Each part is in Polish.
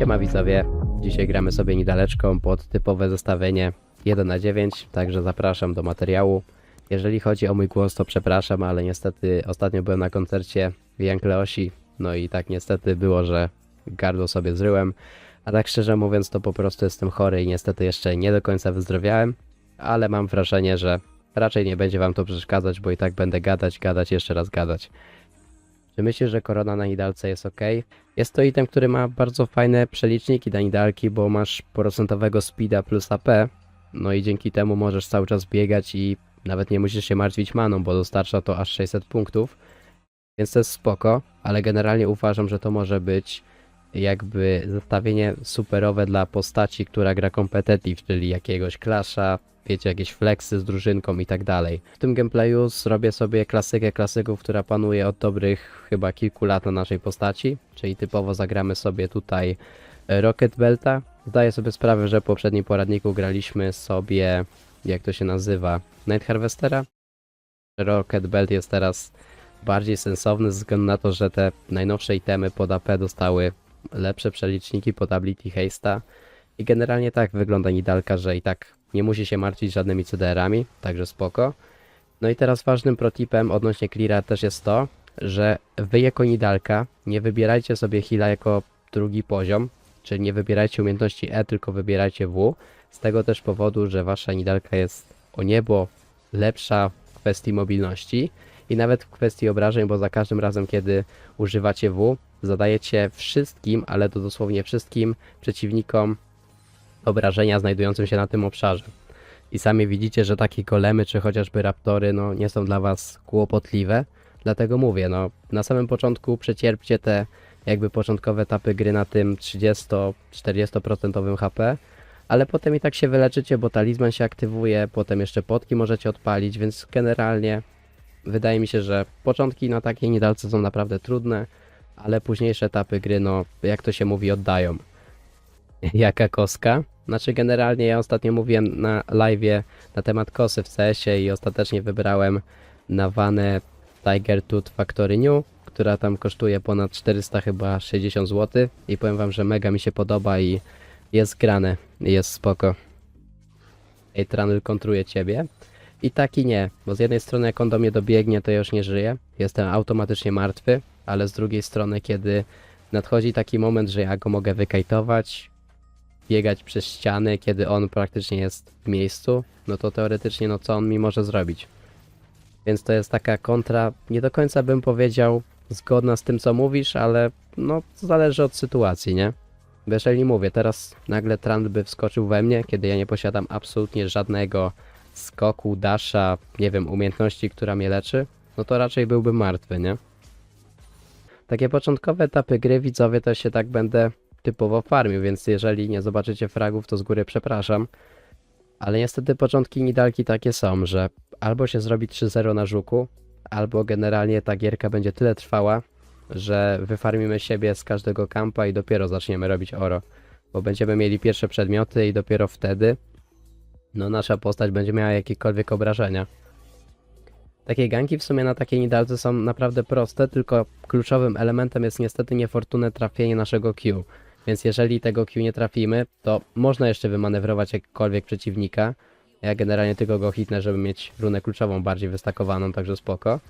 Siema widzowie, dzisiaj gramy sobie niedaleczką pod typowe zestawienie 1 na 9, także zapraszam do materiału. Jeżeli chodzi o mój głos, to przepraszam, ale niestety ostatnio byłem na koncercie w Jankleosi, no i tak niestety było, że gardło sobie zryłem, a tak szczerze mówiąc to po prostu jestem chory i niestety jeszcze nie do końca wyzdrowiałem, ale mam wrażenie, że raczej nie będzie wam to przeszkadzać, bo i tak będę gadać, gadać, jeszcze raz gadać. Czy myślisz, że korona na nidalce jest ok? Jest to item, który ma bardzo fajne przeliczniki na nidalki, bo masz procentowego speeda plus AP, no i dzięki temu możesz cały czas biegać i nawet nie musisz się martwić maną, bo dostarcza to aż 600 punktów, więc to jest spoko, ale generalnie uważam, że to może być jakby zestawienie superowe dla postaci, która gra competitive, czyli jakiegoś klasza, wiecie, jakieś flexy z drużynką i tak dalej. W tym gameplayu zrobię sobie klasykę klasyków, która panuje od dobrych chyba kilku lat na naszej postaci, czyli typowo zagramy sobie tutaj e, Rocket Belta. Zdaję sobie sprawę, że w poprzednim poradniku graliśmy sobie, jak to się nazywa, Night Harvestera. Rocket Belt jest teraz bardziej sensowny ze względu na to, że te najnowsze itemy pod AP dostały lepsze przeliczniki pod Ability Haste'a i generalnie tak wygląda Nidalka, że i tak nie musi się martwić żadnymi CDR-ami, także spoko. No i teraz ważnym protipem odnośnie cleara też jest to, że wy jako Nidalka nie wybierajcie sobie heala jako drugi poziom, czyli nie wybierajcie umiejętności E, tylko wybierajcie W. Z tego też powodu, że wasza Nidalka jest o niebo lepsza w kwestii mobilności i nawet w kwestii obrażeń, bo za każdym razem, kiedy używacie W, zadajecie wszystkim, ale to dosłownie wszystkim przeciwnikom obrażenia znajdującym się na tym obszarze. I sami widzicie, że takie golemy czy chociażby raptory no, nie są dla was kłopotliwe. Dlatego mówię, no na samym początku przecierpcie te jakby początkowe etapy gry na tym 30-40% HP, ale potem i tak się wyleczycie, bo talizman się aktywuje, potem jeszcze potki możecie odpalić, więc generalnie wydaje mi się, że początki na takiej niedalce są naprawdę trudne, ale późniejsze etapy gry, no jak to się mówi, oddają. Jaka koska? Znaczy generalnie ja ostatnio mówiłem na live'ie na temat kosy w CS-ie i ostatecznie wybrałem Navanę Tiger Tooth Factory New, która tam kosztuje ponad 400 chyba 60 zł i powiem wam, że mega mi się podoba i jest grane, jest spoko. Ej, Tranel kontruje ciebie. I tak i nie, bo z jednej strony jak on do mnie dobiegnie, to ja już nie żyję, jestem automatycznie martwy, ale z drugiej strony kiedy nadchodzi taki moment, że ja go mogę wykajtować, biegać przez ściany, kiedy on praktycznie jest w miejscu, no to teoretycznie no co on mi może zrobić? Więc to jest taka kontra, nie do końca bym powiedział zgodna z tym co mówisz, ale no zależy od sytuacji, nie? Bo jeżeli mówię, teraz nagle Trant by wskoczył we mnie, kiedy ja nie posiadam absolutnie żadnego skoku, dasha, nie wiem, umiejętności, która mnie leczy, no to raczej byłbym martwy, nie? Takie początkowe etapy gry widzowie też się tak będę typowo farmił, więc jeżeli nie zobaczycie fragów, to z góry przepraszam. Ale niestety początki Nidalki takie są, że albo się zrobi 3-0 na żuku, albo generalnie ta gierka będzie tyle trwała, że wyfarmimy siebie z każdego kampa i dopiero zaczniemy robić oro. Bo będziemy mieli pierwsze przedmioty i dopiero wtedy no nasza postać będzie miała jakiekolwiek obrażenia. Takie ganki w sumie na takiej nidalce są naprawdę proste, tylko kluczowym elementem jest niestety niefortunne trafienie naszego Q. Więc jeżeli tego Q nie trafimy, to można jeszcze wymanewrować jakkolwiek przeciwnika. Ja generalnie tylko go hitnę, żeby mieć runę kluczową bardziej wystakowaną, także spoko.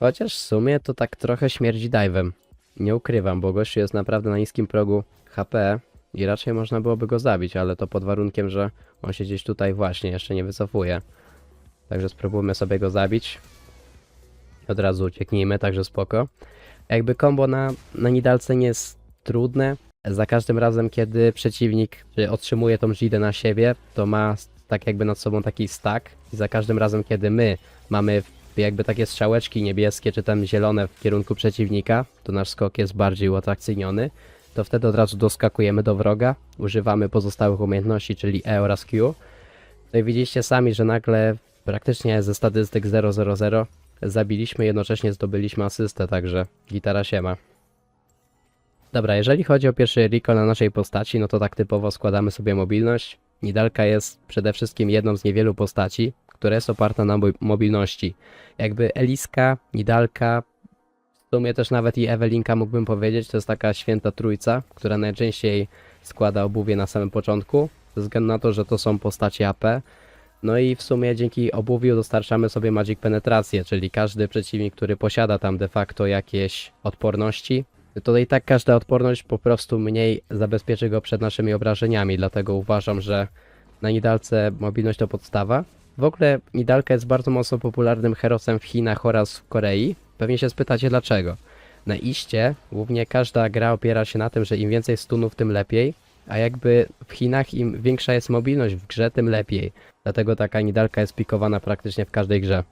Chociaż w sumie to tak trochę śmierdzi dive'em. Nie ukrywam, bo gościu jest naprawdę na niskim progu HP i raczej można byłoby go zabić, ale to pod warunkiem, że on się gdzieś tutaj właśnie jeszcze nie wycofuje. Także spróbujmy sobie go zabić. Od razu ucieknijmy, także spoko. Jakby kombo na, na nidalce nie jest trudne. Za każdym razem, kiedy przeciwnik otrzymuje tą Jidę na siebie, to ma tak jakby nad sobą taki stack. I za każdym razem, kiedy my mamy jakby takie strzałeczki niebieskie czy tam zielone w kierunku przeciwnika, to nasz skok jest bardziej uatrakcyjniony. To wtedy od razu doskakujemy do wroga, używamy pozostałych umiejętności, czyli E oraz Q. No i widzieliście sami, że nagle praktycznie ze statystyk 000 zabiliśmy, jednocześnie zdobyliśmy asystę, także gitara siema. Dobra, jeżeli chodzi o pierwszy recall na naszej postaci, no to tak typowo składamy sobie mobilność. Nidalka jest przede wszystkim jedną z niewielu postaci, która jest oparta na mo- mobilności. Jakby Eliska, Nidalka W sumie też nawet i Ewelinka mógłbym powiedzieć, to jest taka święta trójca, która najczęściej składa obuwie na samym początku, ze względu na to, że to są postacie AP. No i w sumie dzięki obuwiu dostarczamy sobie Magic Penetrację, czyli każdy przeciwnik, który posiada tam de facto jakieś odporności, to i tak każda odporność po prostu mniej zabezpieczy go przed naszymi obrażeniami, dlatego uważam, że na Nidalce mobilność to podstawa. W ogóle Nidalka jest bardzo mocno popularnym herosem w Chinach oraz w Korei. Pewnie się spytacie dlaczego. Na iście głównie każda gra opiera się na tym, że im więcej stunów, tym lepiej, a jakby w Chinach im większa jest mobilność w grze, tym lepiej. Dlatego taka Nidalka jest pikowana praktycznie w każdej grze.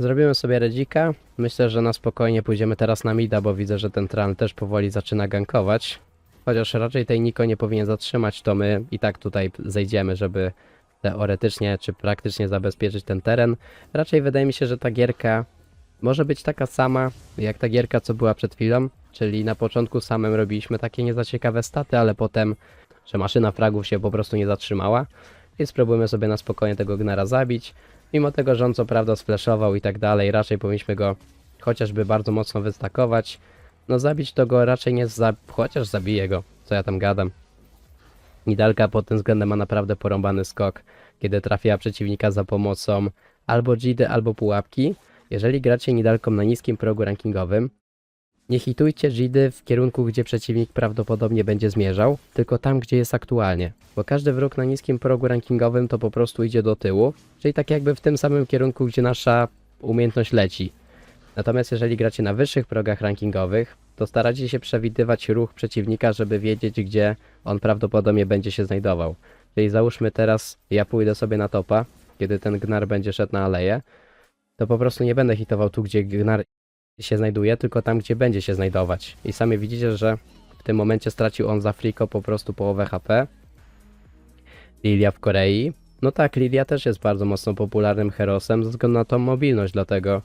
Zrobimy sobie redzika. Myślę, że na spokojnie pójdziemy teraz na mida, bo widzę, że ten tran też powoli zaczyna gankować. Chociaż raczej tej Niko nie powinien zatrzymać, to my i tak tutaj zejdziemy, żeby teoretycznie czy praktycznie zabezpieczyć ten teren. Raczej wydaje mi się, że ta gierka może być taka sama jak ta gierka, co była przed chwilą. Czyli na początku samym robiliśmy takie nie za ciekawe staty, ale potem, że maszyna fragów się po prostu nie zatrzymała. I spróbujmy sobie na spokojnie tego Gnara zabić. Mimo tego, że on co prawda sfleszował i tak dalej, raczej powinniśmy go chociażby bardzo mocno wystakować. No zabić to go raczej nie za... chociaż zabije go, co ja tam gadam. Nidalka pod tym względem ma naprawdę porąbany skok, kiedy trafia przeciwnika za pomocą albo Jidy, albo pułapki. Jeżeli gracie Nidalką na niskim progu rankingowym, nie hitujcie Jidy w kierunku, gdzie przeciwnik prawdopodobnie będzie zmierzał, tylko tam, gdzie jest aktualnie. Bo każdy wróg na niskim progu rankingowym to po prostu idzie do tyłu, czyli tak jakby w tym samym kierunku, gdzie nasza umiejętność leci. Natomiast jeżeli gracie na wyższych progach rankingowych, to staracie się przewidywać ruch przeciwnika, żeby wiedzieć, gdzie on prawdopodobnie będzie się znajdował. Czyli załóżmy teraz, ja pójdę sobie na topa, kiedy ten gnar będzie szedł na aleję, to po prostu nie będę hitował tu, gdzie gnar się znajduje, tylko tam, gdzie będzie się znajdować. I sami widzicie, że w tym momencie stracił on za Friko po prostu połowę HP. Lilia w Korei. No tak, Lilia też jest bardzo mocno popularnym herosem ze względu na tą mobilność, dlatego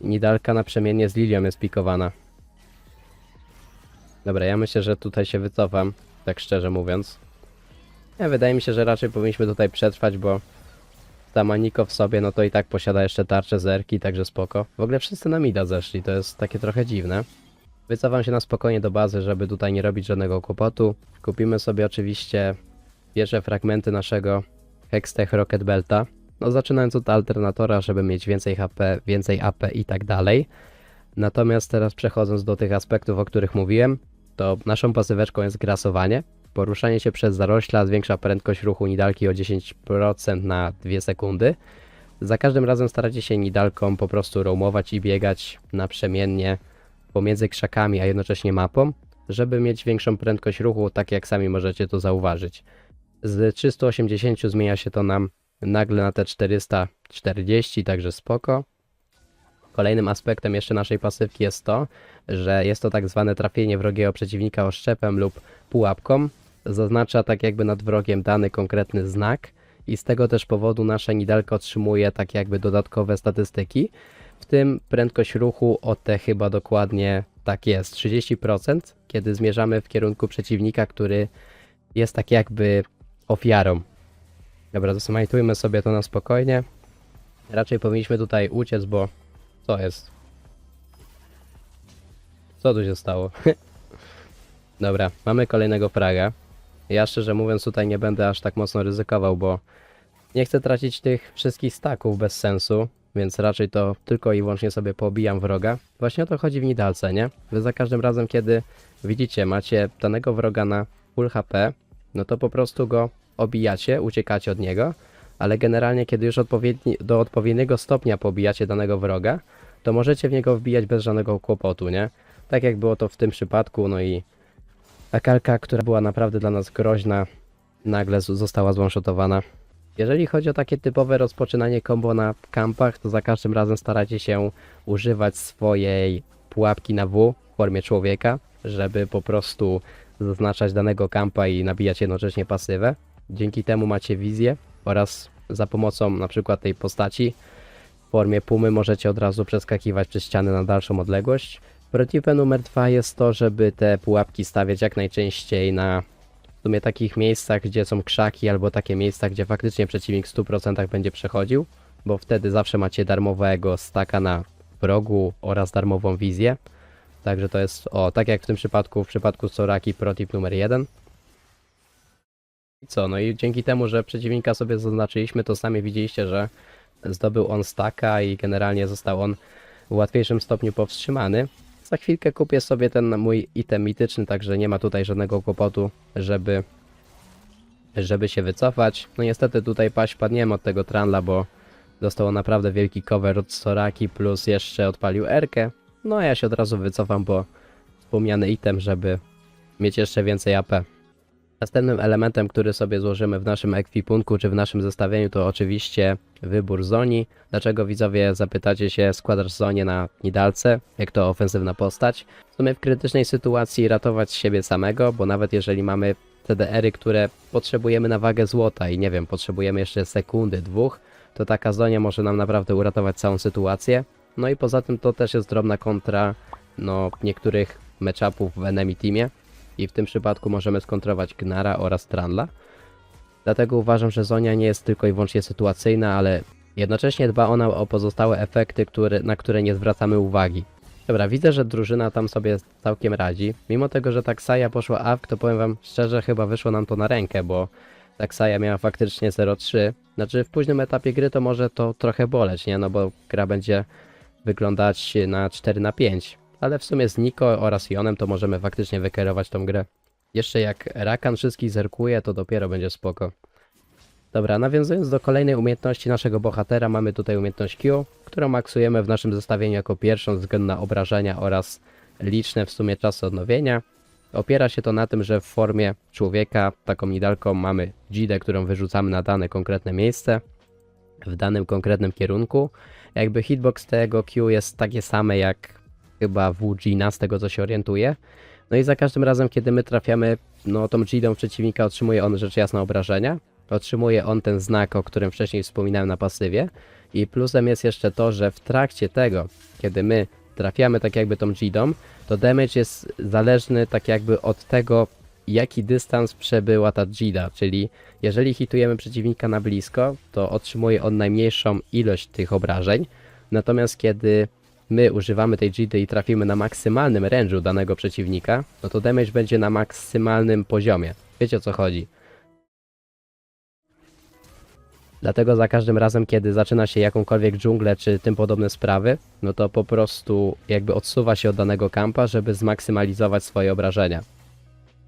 Nidalka naprzemiennie z Lilią jest pikowana. Dobra, ja myślę, że tutaj się wycofam, tak szczerze mówiąc. Ja, wydaje mi się, że raczej powinniśmy tutaj przetrwać, bo sama Niko w sobie, no to i tak posiada jeszcze tarczę zerki, także spoko. W ogóle wszyscy na mida zeszli, to jest takie trochę dziwne. Wycofam się na spokojnie do bazy, żeby tutaj nie robić żadnego kłopotu. Kupimy sobie oczywiście pierwsze fragmenty naszego Hextech Rocket Belta. No zaczynając od alternatora, żeby mieć więcej HP, więcej AP i tak dalej. Natomiast teraz przechodząc do tych aspektów, o których mówiłem, to naszą pasyweczką jest grasowanie. Poruszanie się przez zarośla zwiększa prędkość ruchu nidalki o 10% na 2 sekundy. Za każdym razem staracie się nidalką po prostu roamować i biegać naprzemiennie pomiędzy krzakami, a jednocześnie mapą, żeby mieć większą prędkość ruchu, tak jak sami możecie to zauważyć. Z 380 zmienia się to nam nagle na te 440, także spoko. Kolejnym aspektem jeszcze naszej pasywki jest to, że jest to tak zwane trafienie wrogiego przeciwnika oszczepem lub pułapką. Zaznacza tak jakby nad wrogiem dany konkretny znak i z tego też powodu nasza nidalka otrzymuje tak jakby dodatkowe statystyki, w tym prędkość ruchu o te chyba dokładnie tak jest 30%, kiedy zmierzamy w kierunku przeciwnika, który jest tak jakby ofiarą. Dobra, zasmajtujmy sobie to na spokojnie. Raczej powinniśmy tutaj uciec, bo co jest? Co tu się stało? Dobra, mamy kolejnego fraga. Ja szczerze mówiąc tutaj nie będę aż tak mocno ryzykował, bo nie chcę tracić tych wszystkich staków bez sensu, więc raczej to tylko i wyłącznie sobie poobijam wroga. Właśnie o to chodzi w Nidalce, nie? Wy za każdym razem, kiedy widzicie, macie danego wroga na full HP, no to po prostu go obijacie, uciekacie od niego, ale generalnie kiedy już odpowiedni, do odpowiedniego stopnia pobijacie danego wroga, to możecie w niego wbijać bez żadnego kłopotu, nie? Tak jak było to w tym przypadku, no i ta kalka, która była naprawdę dla nas groźna, nagle została zwanshotowana. Jeżeli chodzi o takie typowe rozpoczynanie combo na kampach, to za każdym razem starajcie się używać swojej pułapki na W w formie człowieka, żeby po prostu zaznaczać danego kampa i nabijać jednocześnie pasywę. Dzięki temu macie wizję oraz za pomocą na przykład tej postaci w formie pumy możecie od razu przeskakiwać przez ściany na dalszą odległość. Protipę numer dwa jest to, żeby te pułapki stawiać jak najczęściej na w sumie takich miejscach, gdzie są krzaki albo takie miejsca, gdzie faktycznie przeciwnik w 100% będzie przechodził. bo wtedy zawsze macie darmowego staka na wrogu oraz darmową wizję. Także to jest, o, tak jak w tym przypadku, w przypadku Soraki protip numer jeden. I co, no i dzięki temu, że przeciwnika sobie zaznaczyliśmy, to sami widzieliście, że zdobył on staka i generalnie został on w łatwiejszym stopniu powstrzymany. Za chwilkę kupię sobie ten mój item mityczny, także nie ma tutaj żadnego kłopotu, żeby, żeby się wycofać. No niestety tutaj paść padniemy od tego Tranla, bo dostał on naprawdę wielki cover od Soraki, plus jeszcze odpalił Erkę. No a ja się od razu wycofam po wspomniany item, żeby mieć jeszcze więcej AP. Następnym elementem, który sobie złożymy w naszym ekwipunku czy w naszym zestawieniu to oczywiście wybór zoni. Dlaczego widzowie zapytacie się składasz zonię na Nidalce, jak to ofensywna postać? W sumie w krytycznej sytuacji ratować siebie samego, bo nawet jeżeli mamy TDR-y, które potrzebujemy na wagę złota i nie wiem, potrzebujemy jeszcze sekundy, dwóch, to taka zonia może nam naprawdę uratować całą sytuację. No i poza tym to też jest drobna kontra no, niektórych matchupów w enemy teamie i w tym przypadku możemy skontrować Gnara oraz Tranla. Dlatego uważam, że Zonia nie jest tylko i wyłącznie sytuacyjna, ale jednocześnie dba ona o pozostałe efekty, na które nie zwracamy uwagi. Dobra, widzę, że drużyna tam sobie całkiem radzi. Mimo tego, że Taksaja poszła AWK, to powiem wam szczerze, chyba wyszło nam to na rękę, bo Taksaja miała faktycznie 0-3. Znaczy w późnym etapie gry to może to trochę boleć, nie? No bo gra będzie wyglądać na 4 na 5 ale w sumie z Niko oraz Jonem to możemy faktycznie wykierować tą grę. Jeszcze jak Rakan wszystkich zerkuje, to dopiero będzie spoko. Dobra, nawiązując do kolejnej umiejętności naszego bohatera, mamy tutaj umiejętność Q, którą maksujemy w naszym zestawieniu jako pierwszą ze względu na obrażenia oraz liczne w sumie czasy odnowienia. Opiera się to na tym, że w formie człowieka, taką nidalką mamy dzidę, którą wyrzucamy na dane konkretne miejsce, w danym konkretnym kierunku. Jakby hitbox tego Q jest takie same jak chyba w Gina, z tego co się orientuje. No i za każdym razem, kiedy my trafiamy no, tą Gidą przeciwnika, otrzymuje on rzecz jasna obrażenia. Otrzymuje on ten znak, o którym wcześniej wspominałem na pasywie. I plusem jest jeszcze to, że w trakcie tego, kiedy my trafiamy tak jakby tą Gidą, to damage jest zależny tak jakby od tego, jaki dystans przebyła ta Gida, czyli jeżeli hitujemy przeciwnika na blisko, to otrzymuje on najmniejszą ilość tych obrażeń, natomiast kiedy my używamy tej Gidy i trafimy na maksymalnym range'u danego przeciwnika, no to damage będzie na maksymalnym poziomie. Wiecie o co chodzi. Dlatego za każdym razem, kiedy zaczyna się jakąkolwiek dżunglę czy tym podobne sprawy, no to po prostu jakby odsuwa się od danego kampa, żeby zmaksymalizować swoje obrażenia.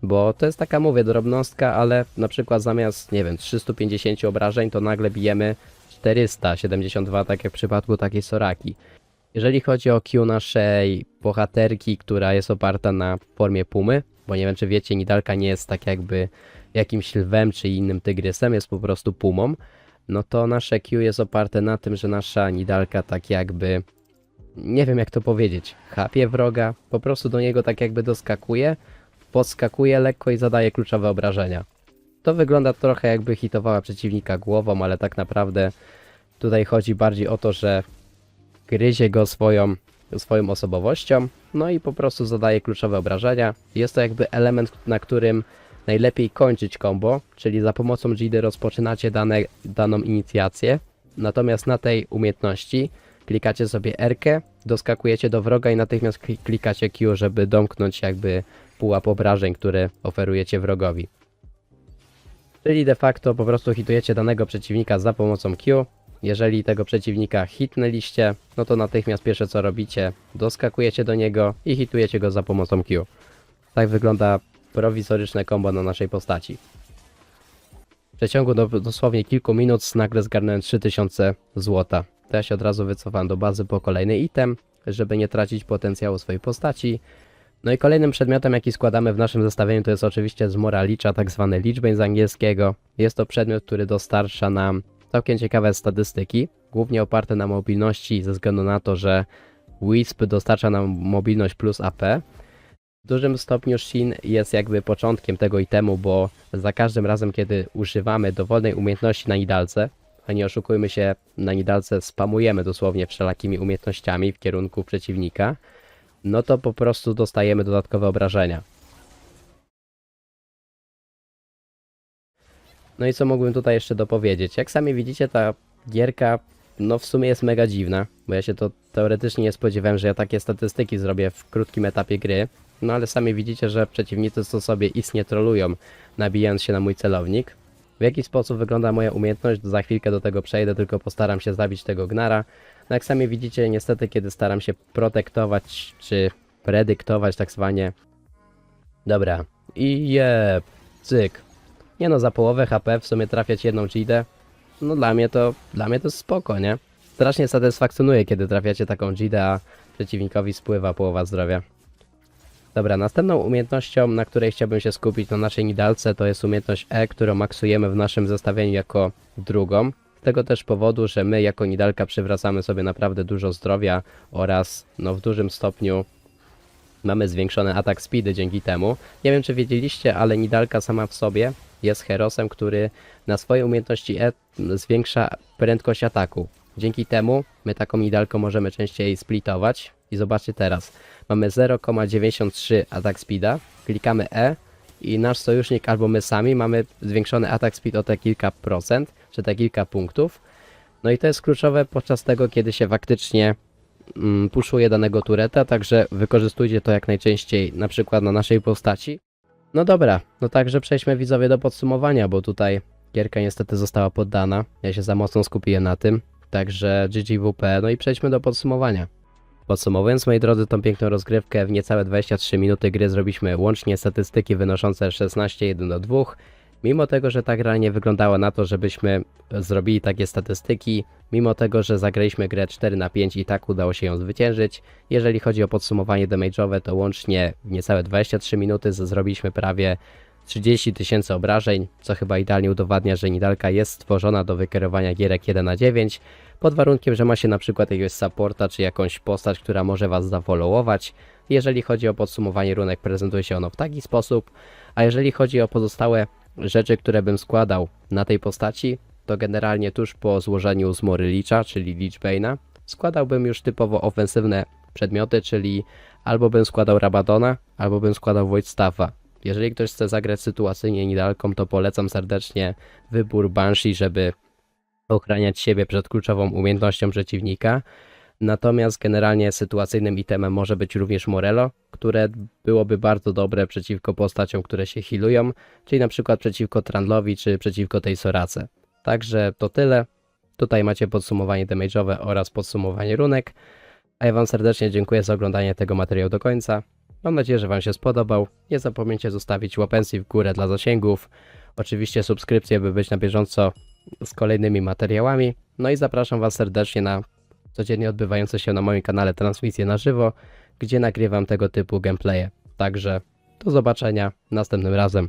Bo to jest taka, mówię, drobnostka, ale na przykład zamiast, nie wiem, 350 obrażeń, to nagle bijemy 472, tak jak w przypadku takiej Soraki. Jeżeli chodzi o Q naszej bohaterki, która jest oparta na formie pumy, bo nie wiem czy wiecie, Nidalka nie jest tak jakby jakimś lwem czy innym tygrysem, jest po prostu pumą, no to nasze Q jest oparte na tym, że nasza Nidalka tak jakby, nie wiem jak to powiedzieć, chapie wroga, po prostu do niego tak jakby doskakuje, podskakuje lekko i zadaje kluczowe obrażenia. To wygląda trochę jakby hitowała przeciwnika głową, ale tak naprawdę tutaj chodzi bardziej o to, że gryzie go swoją, swoją osobowością, no i po prostu zadaje kluczowe obrażenia. Jest to jakby element, na którym najlepiej kończyć combo, czyli za pomocą Gidy rozpoczynacie dane, daną inicjację, natomiast na tej umiejętności klikacie sobie R, doskakujecie do wroga i natychmiast kli- klikacie Q, żeby domknąć jakby pułap obrażeń, które oferujecie wrogowi. Czyli de facto po prostu hitujecie danego przeciwnika za pomocą Q, jeżeli tego przeciwnika hitnęliście, no to natychmiast pierwsze co robicie, doskakujecie do niego i hitujecie go za pomocą Q. Tak wygląda prowizoryczne combo na naszej postaci. W przeciągu do, dosłownie kilku minut nagle zgarnąłem 3000 złota. To ja się od razu wycofałem do bazy po kolejny item, żeby nie tracić potencjału swojej postaci. No i kolejnym przedmiotem, jaki składamy w naszym zestawieniu, to jest oczywiście zmora licza, tak zwany liczbę z angielskiego. Jest to przedmiot, który dostarcza nam całkiem ciekawe statystyki, głównie oparte na mobilności ze względu na to, że Wisp dostarcza nam mobilność plus AP. W dużym stopniu Shin jest jakby początkiem tego itemu, bo za każdym razem, kiedy używamy dowolnej umiejętności na Nidalce, a nie oszukujmy się, na Nidalce spamujemy dosłownie wszelakimi umiejętnościami w kierunku przeciwnika, no to po prostu dostajemy dodatkowe obrażenia. No i co mógłbym tutaj jeszcze dopowiedzieć? Jak sami widzicie, ta gierka no w sumie jest mega dziwne, bo ja się to teoretycznie nie spodziewałem, że ja takie statystyki zrobię w krótkim etapie gry. No ale sami widzicie, że przeciwnicy to sobie istnie trolują, nabijając się na mój celownik. W jaki sposób wygląda moja umiejętność, za chwilkę do tego przejdę, tylko postaram się zabić tego gnara. No jak sami widzicie, niestety kiedy staram się protektować, czy predyktować tak zwanie. Dobra, i jeb, cyk. Nie no, za połowę HP w sumie trafiać jedną Gidę, no dla mnie to, dla mnie to spoko, nie? Strasznie satysfakcjonuje, kiedy trafiacie taką Gidę, a przeciwnikowi spływa połowa zdrowia. Dobra, następną umiejętnością, na której chciałbym się skupić na naszej nidalce, to jest umiejętność E, którą maksujemy w naszym zestawieniu jako drugą. Z tego też powodu, że my jako nidalka przywracamy sobie naprawdę dużo zdrowia oraz no w dużym stopniu mamy zwiększony atak speedy dzięki temu. Nie wiem czy wiedzieliście, ale nidalka sama w sobie jest herosem, który na swoje umiejętności E zwiększa prędkość ataku. Dzięki temu my taką nidalką możemy częściej splitować. I zobaczcie teraz, mamy 0,93 atak speeda, klikamy E i nasz sojusznik albo my sami mamy zwiększony atak speed o te kilka procent, czy te kilka punktów. No i to jest kluczowe podczas tego, kiedy się faktycznie puszuje danego tureta, także wykorzystujcie to jak najczęściej na przykład na naszej postaci. No dobra, no także przejdźmy widzowie do podsumowania, bo tutaj gierka niestety została poddana. Ja się za mocno skupiłem na tym. Także GGWP, no i przejdźmy do podsumowania. Podsumowując, moi drodzy, tą piękną rozgrywkę w niecałe 23 minuty gry zrobiliśmy łącznie statystyki wynoszące 16 1 do 2. Mimo tego, że ta gra nie wyglądała na to, żebyśmy zrobili takie statystyki, mimo tego, że zagraliśmy grę 4 na 5 i tak udało się ją zwyciężyć. Jeżeli chodzi o podsumowanie damage'owe, to łącznie w niecałe 23 minuty zrobiliśmy prawie 30 tysięcy obrażeń, co chyba idealnie udowadnia, że Nidalka jest stworzona do wykierowania gierek 1 na 9, pod warunkiem, że ma się na przykład jakiegoś supporta czy jakąś postać, która może was zafollowować. Jeżeli chodzi o podsumowanie runek, prezentuje się ono w taki sposób, a jeżeli chodzi o pozostałe rzeczy, które bym składał na tej postaci, to generalnie tuż po złożeniu zmory Licza, czyli Lichbane'a, składałbym już typowo ofensywne przedmioty, czyli albo bym składał Rabadona, albo bym składał Void Staffa. Jeżeli ktoś chce zagrać sytuacyjnie Nidalką, to polecam serdecznie wybór Banshee, żeby ochraniać siebie przed kluczową umiejętnością przeciwnika. Natomiast generalnie sytuacyjnym itemem może być również Morello, które byłoby bardzo dobre przeciwko postaciom, które się healują, czyli na przykład przeciwko Trandlowi czy przeciwko tej Sorace. Także to tyle. Tutaj macie podsumowanie damage'owe oraz podsumowanie runek. A ja Wam serdecznie dziękuję za oglądanie tego materiału do końca. Mam nadzieję, że Wam się spodobał. Nie zapomnijcie zostawić łapensji w górę dla zasięgów. Oczywiście subskrypcję, by być na bieżąco z kolejnymi materiałami. No i zapraszam Was serdecznie na codziennie odbywające się na moim kanale transmisje na żywo, gdzie nagrywam tego typu gameplaye. Także do zobaczenia następnym razem.